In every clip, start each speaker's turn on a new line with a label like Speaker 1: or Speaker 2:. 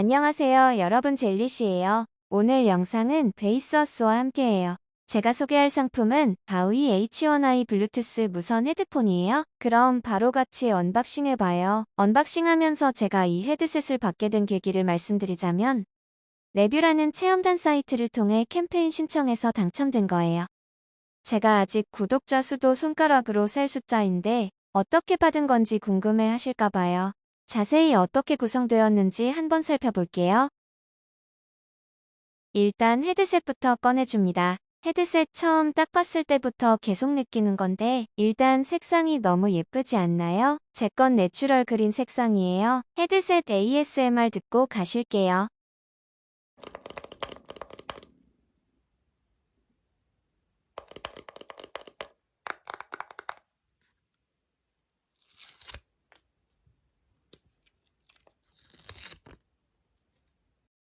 Speaker 1: 안녕하세요 여러분 젤리씨예요. 오늘 영상은 베이스어스와 함께해요. 제가 소개할 상품은 바우이 H1i 블루투스 무선 헤드폰이에요. 그럼 바로 같이 언박싱해봐요. 언박싱하면서 제가 이 헤드셋을 받게 된 계기를 말씀드리자면 레뷰라는 체험단 사이트를 통해 캠페인 신청해서 당첨된 거예요. 제가 아직 구독자 수도 손가락으로 셀 숫자인데 어떻게 받은 건지 궁금해 하실까봐요. 자세히 어떻게 구성되었는지 한번 살펴볼게요. 일단 헤드셋부터 꺼내줍니다. 헤드셋 처음 딱 봤을 때부터 계속 느끼는 건데 일단 색상이 너무 예쁘지 않나요? 제 건 내추럴 그린 색상이에요. 헤드셋 ASMR 듣고 가실게요.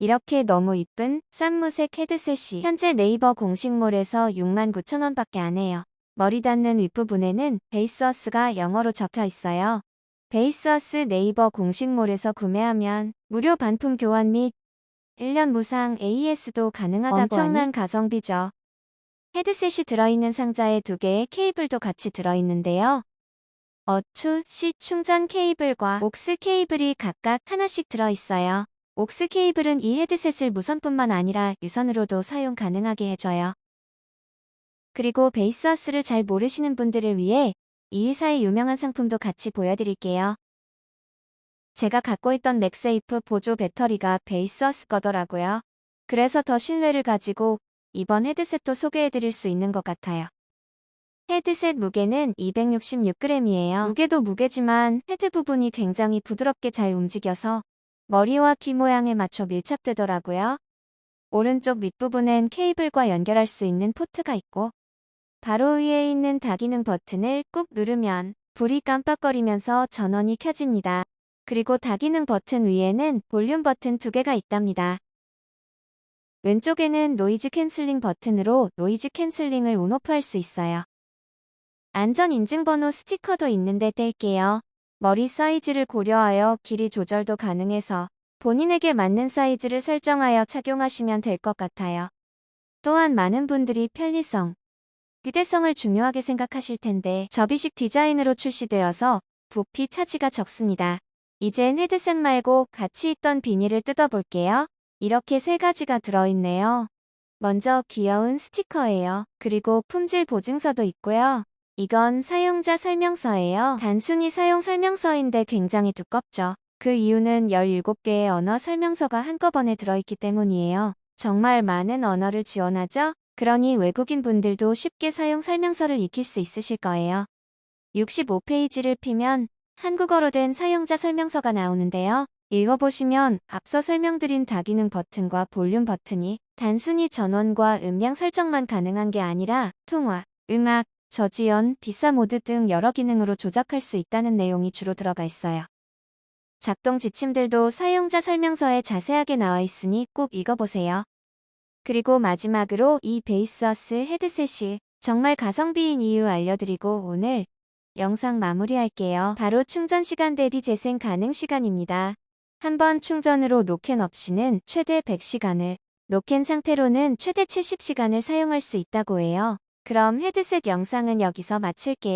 Speaker 1: 이렇게 너무 이쁜 쌈무색 헤드셋이 현재 네이버 공식몰에서 69,000원밖에 안 해요. 머리 닿는 윗부분에는 베이스어스가 영어로 적혀 있어요. 베이스어스 네이버 공식몰에서 구매하면 무료 반품 교환 및 1년 무상 AS도 가능하다고 엄청난? 가성비죠. 헤드셋이 들어있는 상자에 두 개의 케이블도 같이 들어있는데요. 어투, C 충전 케이블과 옥스 케이블이 각각 하나씩 들어있어요. 옥스 케이블은 이 헤드셋을 무선뿐만 아니라 유선으로도 사용 가능하게 해줘요. 그리고 베이스어스를 잘 모르시는 분들을 위해 이 회사의 유명한 상품도 같이 보여드릴게요. 제가 갖고 있던 맥세이프 보조 배터리가 베이스어스 거더라고요. 그래서 더 신뢰를 가지고 이번 헤드셋도 소개해드릴 수 있는 것 같아요. 헤드셋 무게는 266g이에요. 무게도 무게지만 헤드 부분이 굉장히 부드럽게 잘 움직여서 머리와 귀 모양에 맞춰 밀착되더라고요. 오른쪽 밑부분엔 케이블과 연결할 수 있는 포트가 있고 바로 위에 있는 다기능 버튼을 꾹 누르면 불이 깜빡거리면서 전원이 켜집니다. 그리고 다기능 버튼 위에는 볼륨 버튼 두 개가 있답니다. 왼쪽에는 노이즈 캔슬링 버튼으로 노이즈 캔슬링을 온오프 할 수 있어요. 안전 인증번호 스티커도 있는데 뗄게요. 머리 사이즈를 고려하여 길이 조절도 가능해서 본인에게 맞는 사이즈를 설정하여 착용하시면 될 것 같아요. 또한 많은 분들이 편리성, 휴대성을 중요하게 생각하실 텐데 접이식 디자인으로 출시되어서 부피 차지가 적습니다. 이젠 헤드셋 말고 같이 있던 비닐을 뜯어볼게요. 이렇게 세 가지가 들어있네요. 먼저 귀여운 스티커예요. 그리고 품질 보증서도 있고요. 이건 사용자 설명서예요. 단순히 사용 설명서인데 굉장히 두껍죠. 그 이유는 17개의 언어 설명서가 한꺼번에 들어있기 때문이에요. 정말 많은 언어를 지원하죠? 그러니 외국인 분들도 쉽게 사용 설명서를 익힐 수 있으실 거예요. 65페이지를 피면 한국어로 된 사용자 설명서가 나오는데요. 읽어보시면 앞서 설명드린 다기능 버튼과 볼륨 버튼이 단순히 전원과 음량 설정만 가능한 게 아니라 통화, 음악, 저지연, 비사 모드 등 여러 기능으로 조작할 수 있다는 내용이 주로 들어가 있어요. 작동 지침들도 사용자 설명서에 자세하게 나와 있으니 꼭 읽어보세요. 그리고 마지막으로 이 베이스어스 헤드셋이 정말 가성비인 이유 알려드리고 오늘 영상 마무리할게요. 바로 충전 시간 대비 재생 가능 시간입니다. 한 번 충전으로 노캔 없이는 최대 100시간을, 노캔 상태로는 최대 70시간을 사용할 수 있다고 해요. 그럼 헤드셋 영상은 여기서 마칠게요.